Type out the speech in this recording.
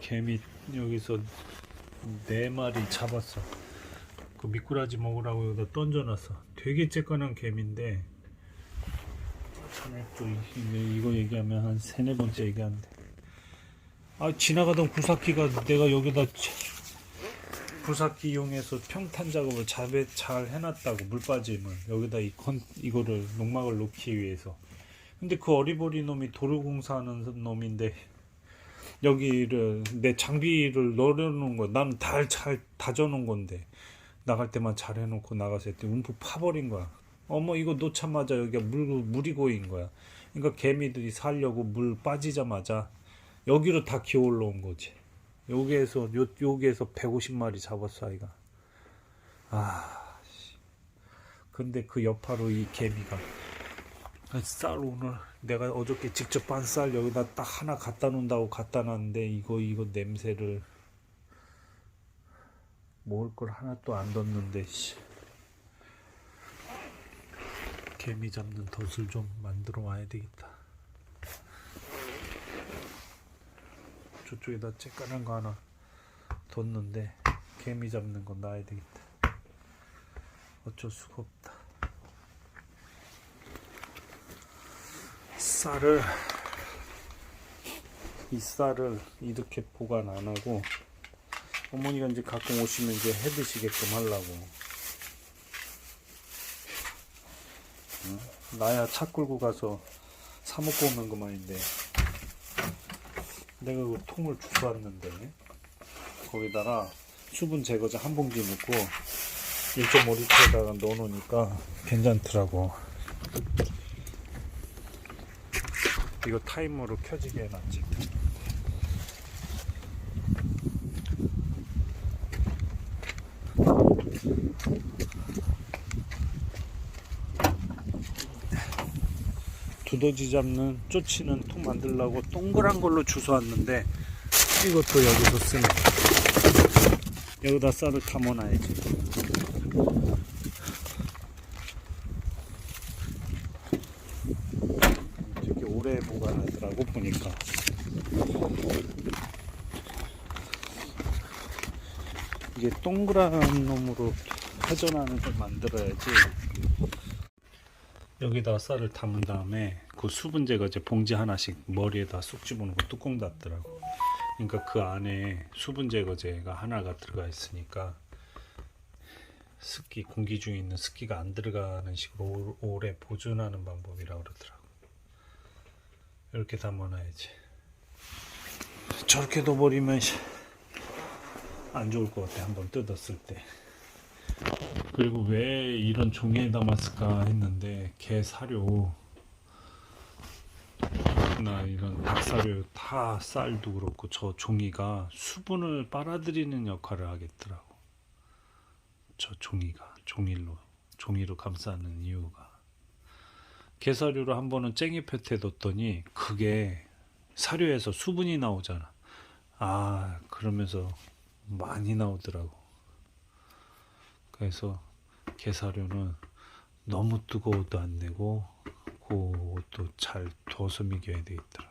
개미 여기서 네 마리 잡았어. 그 미꾸라지 먹으라고 여기다 던져놨어. 되게 쬐끈한 개미인데 참또 이거 얘기하면 한 세네 번째 얘기하는데 아 지나가던 구삭기가 내가 여기다 구삭기 이용해서 평탄 작업을 잘, 잘 해놨다고 물 빠짐을 여기다 이 컨, 이거를 농막을 놓기 위해서 근데 그 어리버리 놈이 도로공사하는 놈인데 여기를 내 장비를 넣어놓은 거야 나는 다 잘 다져놓은 건데 나갈 때만 잘 해놓고 나가서 했더니 움푹 파버린 거야. 어머 이거 놓자마자 여기가 물, 물이 고인 거야. 그러니까 개미들이 살려고 물 빠지자마자 여기로 다 기어 올라온 거지. 여기에서 요, 여기에서 150마리 잡았어 아이가. 아 씨. 근데 그 여파로 이 개미가 쌀 오늘 내가 어저께 직접 빤쌀 여기다 딱 하나 갖다 놓는다고 갖다 놨는데 이거 이거 냄새를 먹을 걸 하나 또 안 뒀는데 씨. 개미 잡는 덫을 좀 만들어 와야 되겠다. 저쪽에다 쬐깐한 거 하나 뒀는데 개미 잡는 거 놔야 되겠다. 어쩔 수가 없다. 쌀을 이 쌀을 이렇게 보관 안 하고 어머니가 이제 가끔 오시면 이제 해 드시게끔 하려고. 응? 나야 차 끌고 가서 사 먹고 오는 것만인데. 내가 그 통을 주워왔는데 거기다가 수분 제거제 한 봉지 넣고 1.5리터에다가 넣어놓으니까 괜찮더라고 이거 타이머로 켜지게 해놨지. 두더지 잡는 쫓치는 통 만들려고 동그란 걸로 주워왔는데 이것도 여기서 쓰네. 여기다 쌀을 담아놔야지 되게 오래 보관 하더라고 보니까. 이게 동그란 놈으로 회전하는 걸 만들어야지. 여기다 쌀을 담은 다음에 그 수분 제거제 봉지 하나씩 머리에다 쏙 집어넣고 뚜껑 닫더라고. 그러니까 그 안에 수분 제거제가 하나가 들어가 있으니까 습기 공기 중에 있는 습기가 안 들어가는 식으로 오- 오래 보존하는 방법이라고 그러더라고 이렇게 담아놔야지. 저렇게 둬버리면 씨, 안 좋을 것 같아 한번 뜯었을 때. 그리고 왜 이런 종이에 담았을까 했는데 개 사료 나 이런 닭 사료 다 쌀도 그렇고 저 종이가 수분을 빨아들이는 역할을 하겠더라고. 저 종이가 종이로 종이로 감싸는 이유가 개 사료를 한 번은 쟁이볕에 뒀더니 그게 사료에서 수분이 나오잖아 아 그러면서 많이 나오더라고 그래서 게사료는 너무 뜨거워도 안 되고 그것도 잘 둬서 미겨야 되겠더라.